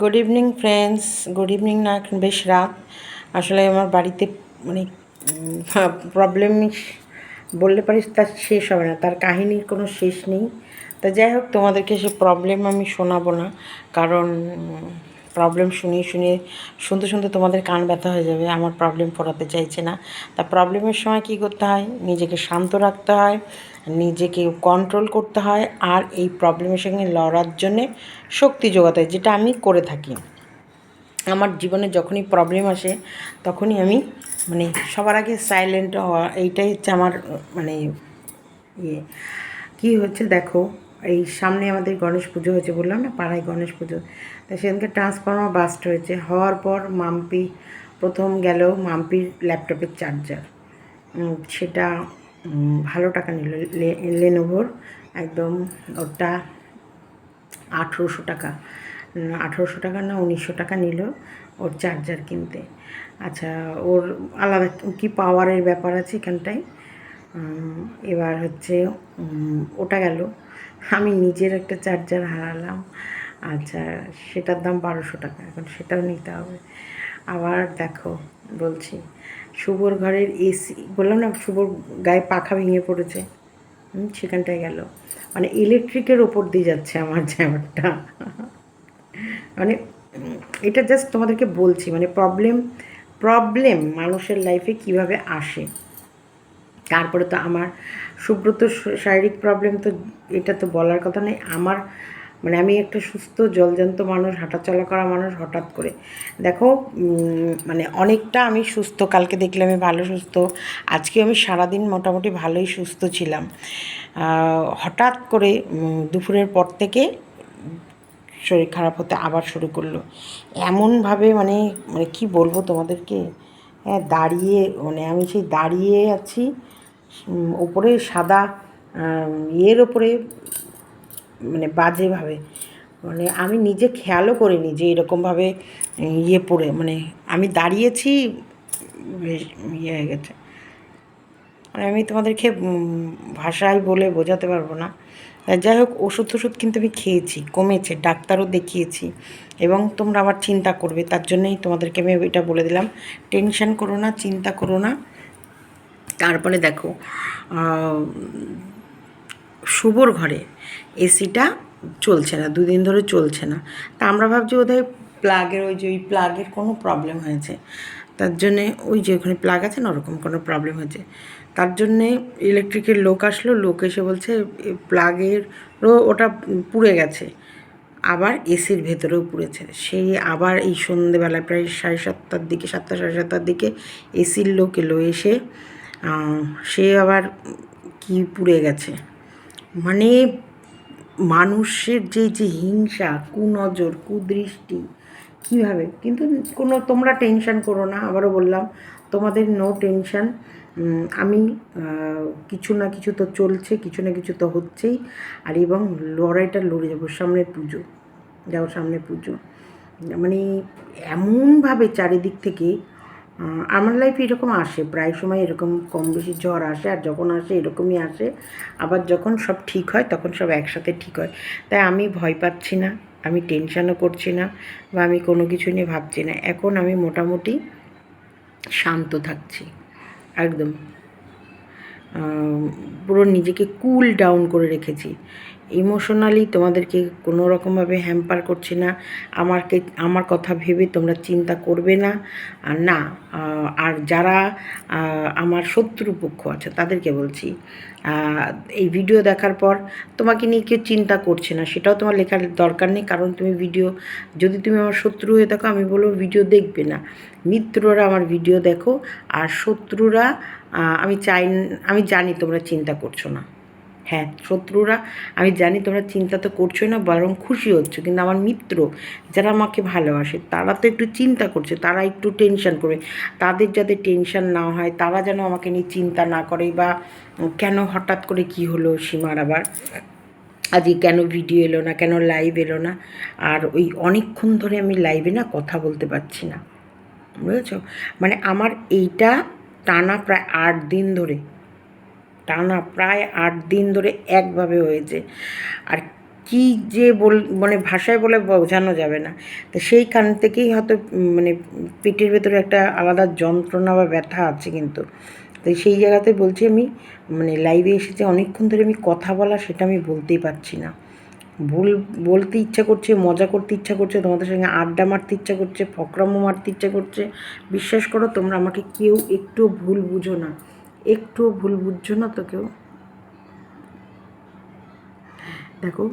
Good evening friends good evening না, এখন বেশ রাত। আসলে আমার বাড়িতে মানে প্রবলেম বললে পারিস তার শেষ হবে না। তার কাহিনীর কোনো শেষ নেই। তা যাই হোক, তোমাদেরকে সে প্রবলেম আমি শোনাবো না। কারণ প্রবলেম শুনিয়ে শুনিয়ে, শুনতে শুনতে তোমাদের কান ব্যথা হয়ে যাবে। আমার প্রবলেম পড়াতে চাইছে না। তা প্রবলেমের সময় কী করতে হয়? নিজেকে শান্ত রাখতে হয়। নিজেকে কন্ট্রোল করতে হয় আর এই প্রবলেমের সঙ্গে লড়ার জন্যে শক্তি যোগাতে হয়, যেটা আমি করে থাকি। আমার জীবনে যখনই প্রবলেম আসে, তখনই আমি মানে সবার আগে সাইলেন্ট হওয়া, এইটাই হচ্ছে আমার মানে ইয়ে। কী হচ্ছে দেখো, এই সামনে আমাদের গণেশ পুজো হয়েছে বললাম না, পাড়ায় গণেশ পুজো। তা সেদিনকে ট্রান্সফর্মার বাস্ট হয়েছে। হওয়ার পর মাম্পি, প্রথম গেল মাম্পির ল্যাপটপের চার্জার সেটা ভালো টাকা নিল। লেনোভোর একদম ওটা আঠেরোশো টাকা। আঠেরোশো টাকা না উনিশশো টাকা নিল ওর চার্জার কিনতে। আচ্ছা ওর আলাদা কি পাওয়ারের ব্যাপার আছে এখানটায়? এবার হচ্ছে ওটা গেল। আমি নিজের একটা চার্জার হারালাম। আচ্ছা সেটার দাম বারোশো টাকা। এখন সেটাও নিতে হবে। আবার দেখো, বলছি। শুভর ঘরের এসি, বললাম না শুভর গায়ে পাখা ভেঙে পড়েছে। সেখানটায় গেল। মানে ইলেকট্রিকের ওপর দিয়ে যাচ্ছে আমার জ্যামারটা মানে এটা জাস্ট তোমাদেরকে বলছি মানে প্রবলেম প্রবলেম মানুষের লাইফে কীভাবে আসে। তারপরে তো আমার, সুব্রত শারীরিক প্রবলেম তো এটা তো বলার কথা নেই আমার মানে আমি একটা সুস্থ জলজান্ত মানুষ, হাঁটাচলা করা মানুষ হঠাৎ করে। দেখো মানে অনেকটা আমি সুস্থ, কালকে দেখলে আমি ভালো সুস্থ আজকে আমি সারাদিন মোটামুটি ভালোই সুস্থ ছিলাম। হঠাৎ করে দুপুরের পর থেকে শরীর খারাপ হতে আবার শুরু করল। এমনভাবে মানে মানে কি বলব তোমাদেরকে? হ্যাঁ দাঁড়িয়ে মানে আমি সেই দাঁড়িয়ে আছি ওপরে সাদা ইয়ের ওপরে মানে বাজেভাবে। মানে আমি নিজে খেয়ালও করিনি যে এরকমভাবে ইয়ে পড়ে মানে আমি দাঁড়িয়েছি ইয়ে হয়ে গেছে। মানে আমি তোমাদেরকে ভাষায় বলে বোঝাতে পারব না। যাই হোক ওষুধ টষুধ কিন্তু আমি খেয়েছি, কমেছে, ডাক্তারও দেখিয়েছি এবং তোমরা আবার চিন্তা করবে, তার জন্যই তোমাদেরকে আমি এটা বলে দিলাম। টেনশন করো না, চিন্তা করো না। তারপরে দেখো শুভর ঘরে। এসিটা চলছে না, দুদিন ধরে চলছে না। তা আমরা ভাবছি বোধহয় প্লাগের ওই যে, ওই প্লাগের কোনো প্রবলেম হয়েছে। তার জন্যে ওই যে ওখানে প্লাগ আছে না, ওরকম কোনো প্রবলেম হয়েছে। তার জন্যে ইলেকট্রিকের লোক আসলো, লোক এসে বলছে প্লাগেরও ওটা পুড়ে গেছে। আবার এসির ভেতরেও পুড়েছে। সেই আবার এই সন্ধেবেলায় প্রায় সাড়ে সাতটার দিকে, সাতটা সাড়ে সাতটার দিকে এসির লোক এলো এসে সে আবার কি পুড়ে গেছে? মানে মানুষের যে যে হিংসা, কুনজর, কুদৃষ্টি, কীভাবে? কিন্তু কোনো তোমরা টেনশন করো না, আবারও বললাম, তোমাদের নো টেনশন আমি কিছু না কিছু তো চলছে, কিছু না কিছু তো হচ্ছেই। আর এবং লড়াইটা লড়ে যাব সামনে পুজো, যাব সামনে পুজো। মানে এমনভাবে চারিদিক থেকে আমার লাইফে এরকম আসে। প্রায় সময় এরকম কম বেশি ঝড় আসে আর যখন আসে এরকমই আসে। আবার যখন সব ঠিক হয় তখন সব একসাথে ঠিক হয়। তাই আমি ভয় পাচ্ছি না, আমি টেনশনও করছি না বা আমি কোনো কিছু নিয়ে ভাবছি না। এখন আমি মোটামুটি শান্ত থাকছি, একদম। পুরো নিজেকে কুল ডাউন করে রেখেছি। ইমোশনালি তোমাদেরকে কোনো রকমভাবে হ্যাম্পার করছি না। আমাকে আমার কথা ভেবে তোমরা চিন্তা করবে না। আর না আর যারা আমার শত্রুপক্ষ আছে, তাদেরকে বলছি এই ভিডিও দেখার পর তোমাকে নিয়ে কেউ চিন্তা করছে না। সেটাও তোমার লেখার দরকার নেই, কারণ তুমি ভিডিও যদি তুমি আমার শত্রু হয়ে থাকো, আমি বলব ভিডিও দেখবে না। মিত্ররা আমার ভিডিও দেখো, আর শত্রুরা আমি চাই, আমি জানি তোমরা চিন্তা করছ না। হ্যাঁ শত্রুরা, আমি জানি তোমরা চিন্তা তো করছোই না, বরং খুশি হচ্ছে। কিন্তু আমার মিত্র যারা আমাকে ভালোবাসে, তারা তো একটু চিন্তা করছে, তারা একটু টেনশন করবে। তাদের যাতে টেনশন না হয়, তারা যেন আমাকে নিয়ে চিন্তা না করে বা কেন হঠাৎ করে কি হলো সীমার আবার? আজকে কেন ভিডিও এলো না, কেন লাইভ এলো না? আর ওই অনেকক্ষণ ধরে আমি লাইভে না কথা বলতে পারছি না। বুঝেছ? মানে আমার এইটা টানা প্রায় আট দিন ধরে। টানা প্রায় আট দিন ধরে একভাবে হয়েছে। আর কী যে বল মানে ভাষায় বলে বোঝানো যাবে না। তো সেইখান থেকেই হয়তো মানে পেটের ভেতরে একটা আলাদা যন্ত্রণা বা ব্যথা আছে কিন্তু। তো সেই জায়গাতে বলছি আমি মানে লাইভে এসেছে, অনেকক্ষণ ধরে আমি কথা বলা সেটা আমি বলতেই পারছি না। ভুল, বলতে ইচ্ছা করছে, মজা করতে ইচ্ছা করছে, তোমাদের সঙ্গে আড্ডা মারতে ইচ্ছা করছে ফকরামো মারতে ইচ্ছা করছে। বিশ্বাস করো, তোমরা আমাকে কেউ একটু ভুল বুঝো না। একটু ভুল বুঝছ না তো কেউ? দেখো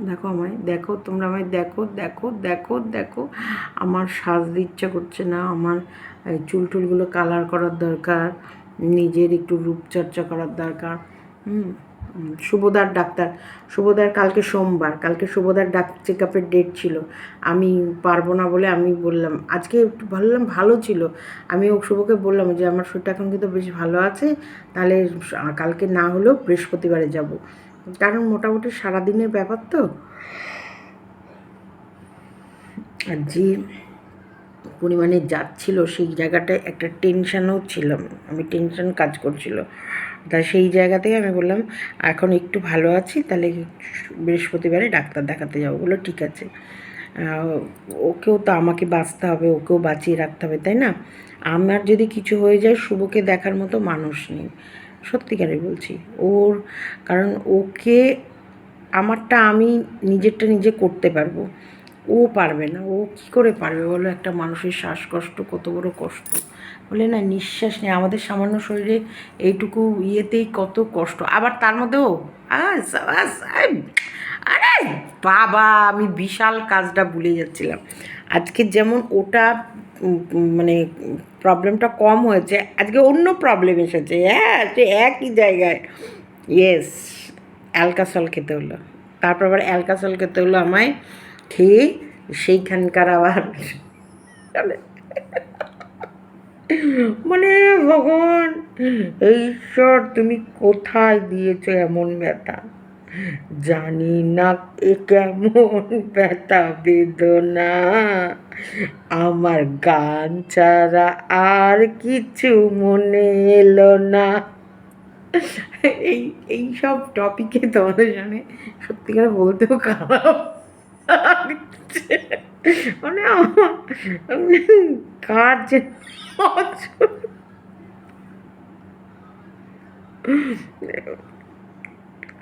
দেখো আমায় দেখো তোমরা আমায় দেখো দেখো দেখো দেখো। আমার সাজতে ইচ্ছা করছে না আমার চুল টুলগুলো কালার করার দরকার নিজের একটু রূপচর্চা করার দরকার হুম, শুভদার ডাক্তার। শুভদার কালকে সোমবার। কালকে শুভদার ডাক চেক আপের ডেট ছিল। আমি পারব না বলে আমি বললাম, আজকে একটু ভাবলাম ভালো ছিল। আমি ও শুভকে বললাম যে, আমার শরীরটা এখন কিন্তু বেশ ভালো আছে। তাহলে কালকে না হলেও বৃহস্পতিবারে যাব। কারণ মোটামুটি সারাদিনের ব্যাপার তো। আর যে পরিমাণে যাচ্ছিল, সেই জায়গাটায় একটা টেনশানও ছিলাম আমি টেনশন কাজ করছিল। তা সেই জায়গা থেকে আমি বললাম, এখন একটু ভালো আছি, তাহলে বৃহস্পতিবারে ডাক্তার দেখাতে যাব। বলল, ঠিক আছে। ওকেও তো আমাকে বাঁচতে হবে, ওকেও বাঁচিয়ে রাখতে হবে, তাই না? আমার যদি কিছু হয়ে যায়, শুভকে দেখার মতো মানুষ নেই। সত্যিকারে বলছি। ওর, কারণ ওকে, আমারটা আমি নিজেরটা নিজে করতে পারব। ও পারবে না, ও কি করে পারবে বলো? একটা মানুষের শ্বাসকষ্ট কত বড় কষ্ট। বলে না, নিঃশ্বাস নেই। আমাদের সামান্য শরীরে এইটুকু ইয়েতেই কত কষ্ট। আবার তার মধ্যেও আরে বাবা, আমি বিশাল কাজটা ভুলে যাচ্ছিলাম। আজকে যেমন ওটা মানে প্রবলেমটা কম হয়েছে, আজকে অন্য প্রবলেম এসেছে। হ্যাঁ সে একই জায়গায়। ইয়েস অ্যালকাসল খেতে হলো। তারপর আবার অ্যালকাসল খেতে হলো আমায় খেয়ে সেইখানকার আবার মানে ভগবান, ঈশ্বর, তুমি কোথায় দিয়েছ এমন ব্যথা? জানি না এ কেমন ব্যথা, বেদনা। আমার গান ছাড়া আর কিছু মনে এলো না। এই এই সব টপিকে তোমাদের জানে সত্যিকার বলতেও খারাপ। লাগছে। মানে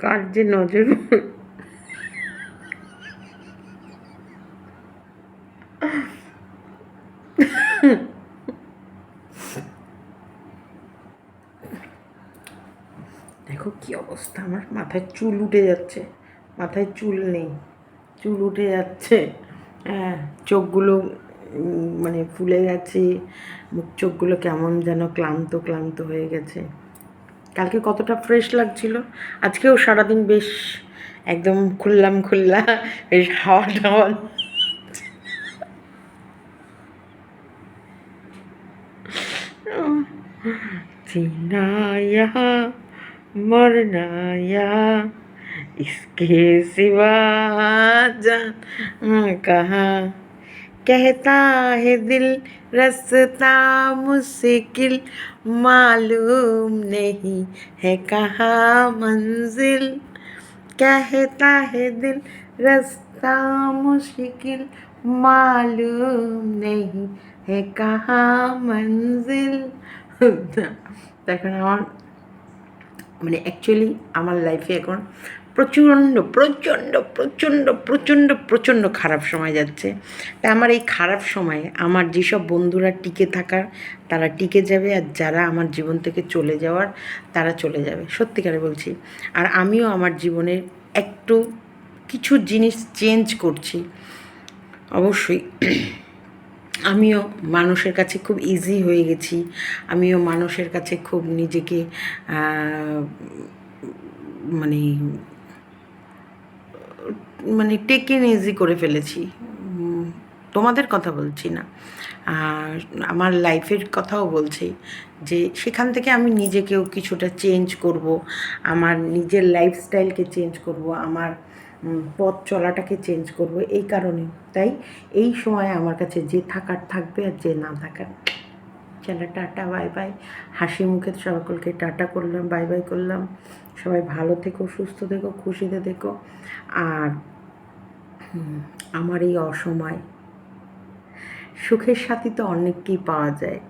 কার যে নজর দেখো কি অবস্থা, আমার মাথায় চুল উঠে যাচ্ছে, মাথায় চুল নেই চুল উঠে যাচ্ছে হ্যাঁ চোখগুলো উম, মানে ফুলে গেছে মুখ চোখগুলো কেমন যেন ক্লান্ত ক্লান্ত হয়ে গেছে কালকে কতটা ফ্রেশ লাগছিল আজকেও সারাদিন বেশ একদম খুললাম খুল্লা বেশ হাওয়া টাওয়া जीना यहाँ मरना यहाँ इसके सिवा जान कहाँ कहता है दिल रास्ता मुश्किल मालूम नहीं है कहाँ मंजिल कहता है दिल रास्ता मुश्किल मालूम नहीं है कहाँ मंजिल দেখেন আমার মানে অ্যাকচুয়ালি আমার লাইফে এখন প্রচণ্ড প্রচণ্ড প্রচণ্ড প্রচণ্ড প্রচণ্ড খারাপ সময় যাচ্ছে। তা আমার এই খারাপ সময়ে আমার যেসব বন্ধুরা টিকে থাকার তারা টিকে যাবে আর যারা আমার জীবন থেকে চলে যাওয়ার তারা চলে যাবে। সত্যিকারে বলছি। আর আমিও আমার জীবনের একটু কিছু জিনিস চেঞ্জ করছি। অবশ্যই আমিও মানুষের কাছে খুব ইজি হয়ে গেছি। আমিও মানুষের কাছে খুব নিজেকে আহ, মানে টেকেন ইজি করে ফেলেছি। তোমাদের কথা বলছি না। আর আমার লাইফের কথাও বলছি যে, সেখান থেকে আমি নিজেকেও কিছুটা চেঞ্জ করব, আমার নিজের লাইফস্টাইলকে চেঞ্জ করব, আমার পথ চলাটাকে চেঞ্জ করব, এই কারণে। তাই এই সময় আমার কাছে যে থাকার থাকবে আর যে না থাকার। চলো টাটা বাই বাই হাসি মুখে সকলকে টাটা করলাম বাই বাই করলাম। সবাই ভালো থেকো, সুস্থ থেকো, খুশিতে থেকো। আর আমার এই অসময়। সুখের সাথে তো অনেককেই পাওয়া যায়।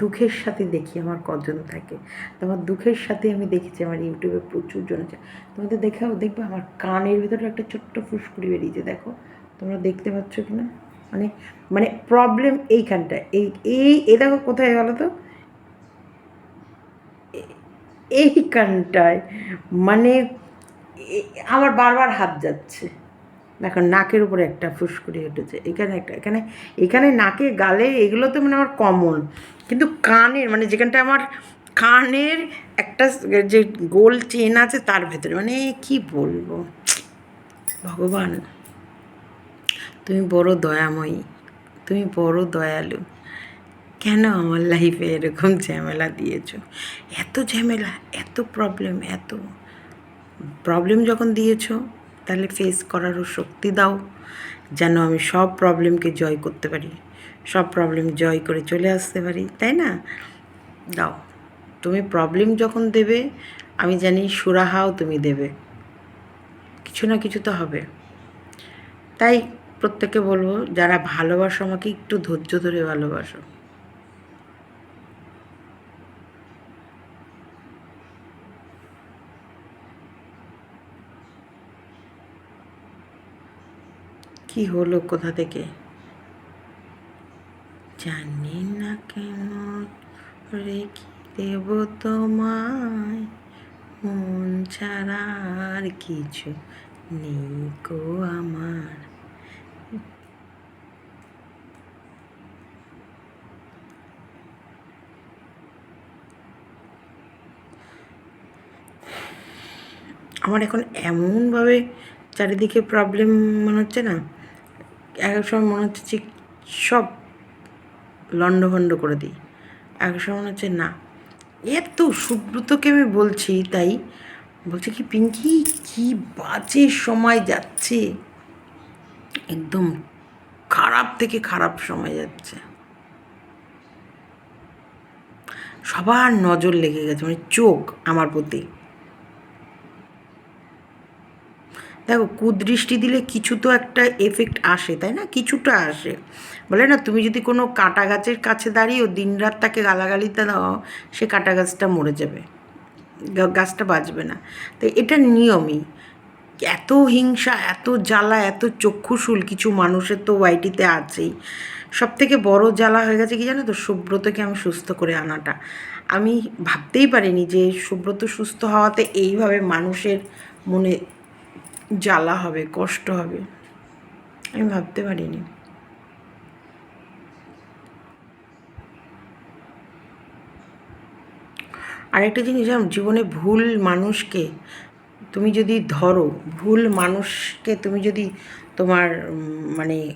দুঃখের সাথে দেখি আমার কজন থাকে। তো আমার দুঃখের সাথে আমি দেখেছি, আমার ইউটিউবে প্রচুর জন আছে। তোমাদের দেখাও দেখবে আমার কানের ভিতরে একটা ছোট্ট ফুসকুড়ি বেরিয়েছে, দেখো। তোমরা দেখতে পাচ্ছ কি না মানে মানে প্রবলেম এইখানটায়। এই এই এ দেখো কোথায় গেলো তো? এইখানটায়। মানে আমার বারবার হাত যাচ্ছে। দেখো, নাকের উপরে একটা ফুসকুড়ি উঠেছে। এখানে একটা, এখানে এখানে নাকে, গালে এগুলো তো মানে আমার কমন কিন্তু কানের মানে যেখানটা আমার কানের একটা যে গোল চেন আছে তার ভেতরে মানে কি বলব? ভগবান, তুমি বড় দয়াময়ী, তুমি বড় দয়ালু। কেন আমার লাইফে এরকম ঝামেলা দিয়েছ? এত ঝামেলা, এত প্রবলেম এত প্রবলেম যখন দিয়েছ তাহলে ফেস করারও শক্তি দাও, যেন আমি সব প্রবলেমকে জয় করতে পারি। সব প্রবলেম জয় করে চলে আসতে পারি, তাই না? দাও। তুমি প্রবলেম যখন দেবে, আমি জানি সুরাহাও তুমি দেবে। কিছু না কিছু তো হবে। তাই প্রত্যেকে বলব, যারা ভালোবাসো আমাকে, একটু ধৈর্য ধরে ভালোবাসো। কি হলো কোথা থেকে? জানি না কেন রেখে দেব তোমায়। মন ছাড়া আর কিছু নেই গো আমার। আমার এখন এমনভাবে চারিদিকে প্রবলেম মনে হচ্ছে না? এক সময় মনে হচ্ছে যে সব লণ্ডভণ্ড করে দিই। এক সময় মনে হচ্ছে না। এত সুব্রতকে আমি বলছি তাই বলছে কি, পিঙ্কি, কি বাজে সময় যাচ্ছে। একদম খারাপ থেকে খারাপ সময় যাচ্ছে। সবার নজর লেগে গেছে মানে চোখ আমার প্রতি। দেখো, কুদৃষ্টি দিলে কিছু তো একটা এফেক্ট আসে, তাই না? কিছুটা আসে। বলে না, তুমি যদি কোনো কাটা গাছের কাছে দাঁড়িয়েও দিনরাত তাকে গালাগালিতে দাও, সে কাটা গাছটা মরে যাবে। গাছটা বাঁচবে না। তো এটা নিয়মই। এত হিংসা, এত জ্বালা, এত চক্ষুশুল কিছু মানুষের তো ওয়াইটিতে আছেই। সব থেকে বড় জ্বালা হয়ে গেছে কি জানো তো? সুব্রতকে আমি সুস্থ করে আনাটা। আমি ভাবতেই পারিনি যে সুব্রত সুস্থ হওয়াতে এইভাবে মানুষের মনে জ্বালা হবে, কষ্ট হবে। আমি ভাবতে পারিনি। আরেকটা জিনিস, জানো, জীবনে ভুল মানুষকে তুমি যদি ধরো, ভুল মানুষকে তুমি যদি তোমার মানে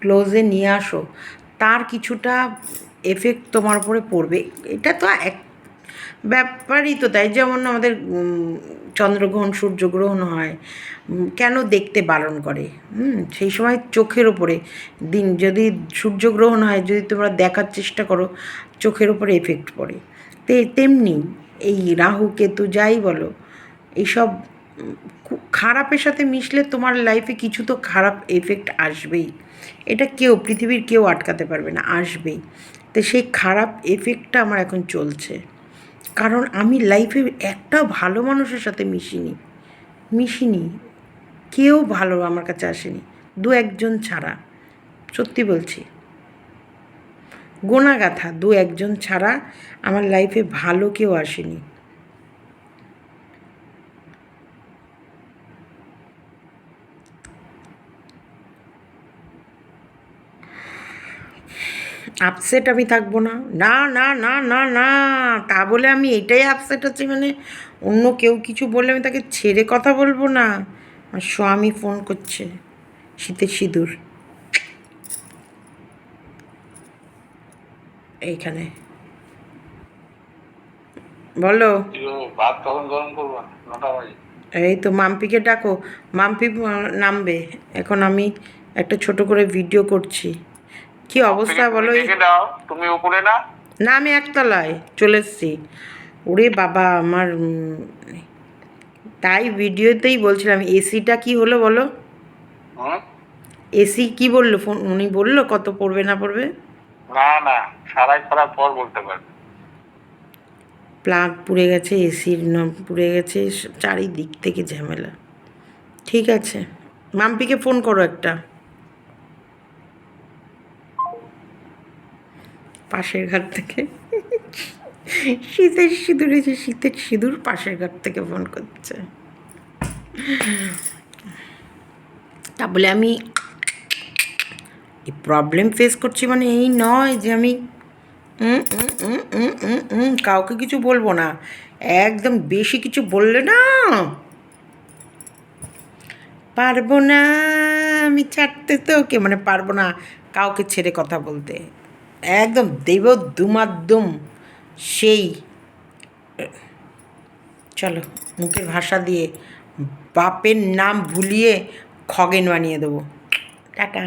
ক্লোজে নিয়ে আসো, তার কিছুটা এফেক্ট তোমার উপরে পড়বে। এটা তো এক ব্যাপারই তো তাই, যেমন আমাদের চন্দ্রগ্রহণ সূর্যগ্রহণ হয় কেন দেখতে বারণ করে? হুম, সেই সময় চোখের ওপরে দিন, যদি সূর্যগ্রহণ হয়, যদি তোমরা দেখার চেষ্টা করো, চোখের ওপরে এফেক্ট পড়ে। তে, তেমনি এই রাহু, কেতু যাই বলো এইসব খারাপের সাথে মিশলে তোমার লাইফে কিছু তো খারাপ এফেক্ট আসবেই। এটা কেউ, পৃথিবীর কেউ আটকাতে পারবে না, আসবেই। তো সেই খারাপ এফেক্টটা আমার এখন চলছে। কারণ আমি লাইফে একটা ভালো মানুষের সাথে মিশিনি। মিশিনি। কেউ ভালো আমার কাছে আসেনি। দু একজন ছাড়া। সত্যি বলছি। গোনাগাথা। দু একজন ছাড়া আমার লাইফে ভালো কেউ আসেনি। আপসেট আমি থাকব না। না না না না না তা বলে আমি এটাই আপসেট আছি মানে অন্য কেউ কিছু বললে আমি তাকে ছেড়ে কথা বলব না। আমার স্বামী ফোন করছে শীতের সিঁদুর। এইখানে। বলো। এই তো মাম্পিকে ডাকো। মাম্পি নামবে। এখন আমি একটা ছোট করে ভিডিও করছি। কি অবস্থা বলো? তুমি উপরে না। না আমি একতলায় চলে এসছি। ওরে বাবা আমার তাই ভিডিওতেই বলছিলাম এসিটা কি হলো বলো? এসি কি বলল? ফোন উনি বলল কত পড়বে না পড়বে? না না সারাই করার পর বলতে পারবে। প্লাগ পুড়ে গেছে এসির পুড়ে গেছে চারিদিক থেকে ঝামেলা। ঠিক আছে। মাম্পিকে ফোন করো একটা। পাশের ঘাট থেকে। শীতের সিঁদুর যে শীতের সিঁদুর পাশের ঘাট থেকে ফোন করছে। তা বলে আমি প্রবলেম ফেস করছি মানে এই নয় যে আমি কাউকে কিছু বলব না। একদম বেশি কিছু বললে না। পারব না আমি ছাড়তে তো ওকে মানে পারব না কাউকে ছেড়ে কথা বলতে। একদম দেব দুমাদ্দম সেই, চলো মুখের ভাষা দিয়ে বাপের নাম ভুলিয়ে খগেন বানিয়ে দেবো। টাটা।